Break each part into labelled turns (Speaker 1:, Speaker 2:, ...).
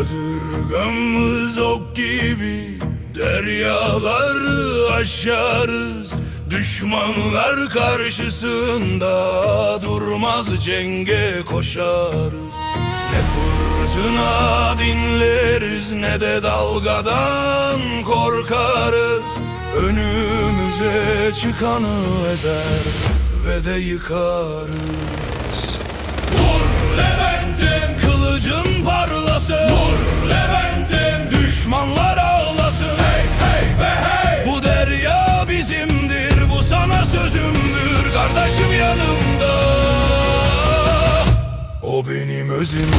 Speaker 1: Kadırgamız ok gibi deryaları aşarız. Düşmanlar karşısında durmaz cenge koşarız. Ne fırtına dinleriz ne de dalgadan korkarız. Önümüze çıkanı ezer ve de yıkarız. Vur Levent'im Kılıcın Levent'im Düşmanlar ağlasın. Hey hey ve hey. Bu derya bizimdir Bu sana sözümdür. Kardeşim yanımda. O benim özüm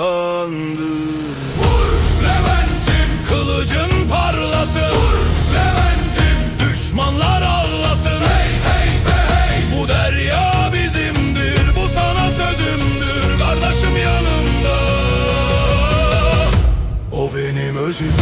Speaker 1: kandır Vur Levent'im kılıcın parlasın. Vur Levent'im düşmanlar ağlasın. Hey hey be hey. Bu derya bizimdir bu sana sözümdür. Kardeşim yanımda. O benim özüm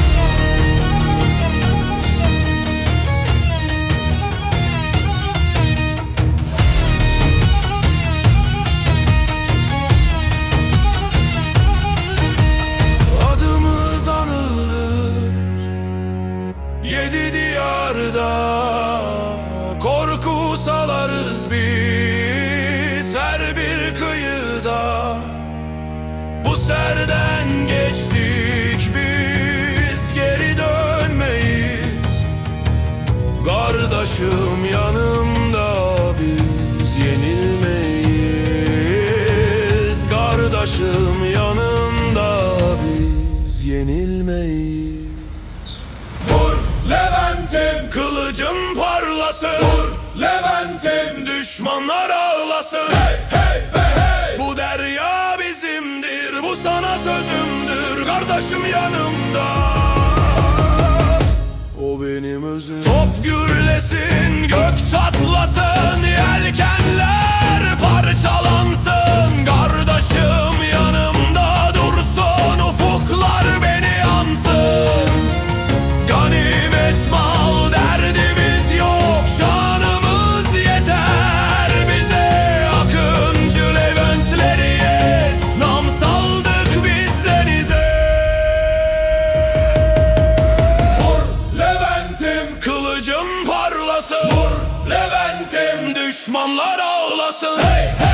Speaker 1: Kardeşim yanımda biz yenilmeyiz. Vur Levent'im. Kılıcın parlasın. Vur Levent'im. Düşmanlar ağlasın. Hey hey be hey. Bu derya bizimdir Bu sana sözümdür. Kardeşim yanımda parlasın Vur Levent'im Düşmanlar ağlasın. Hey hey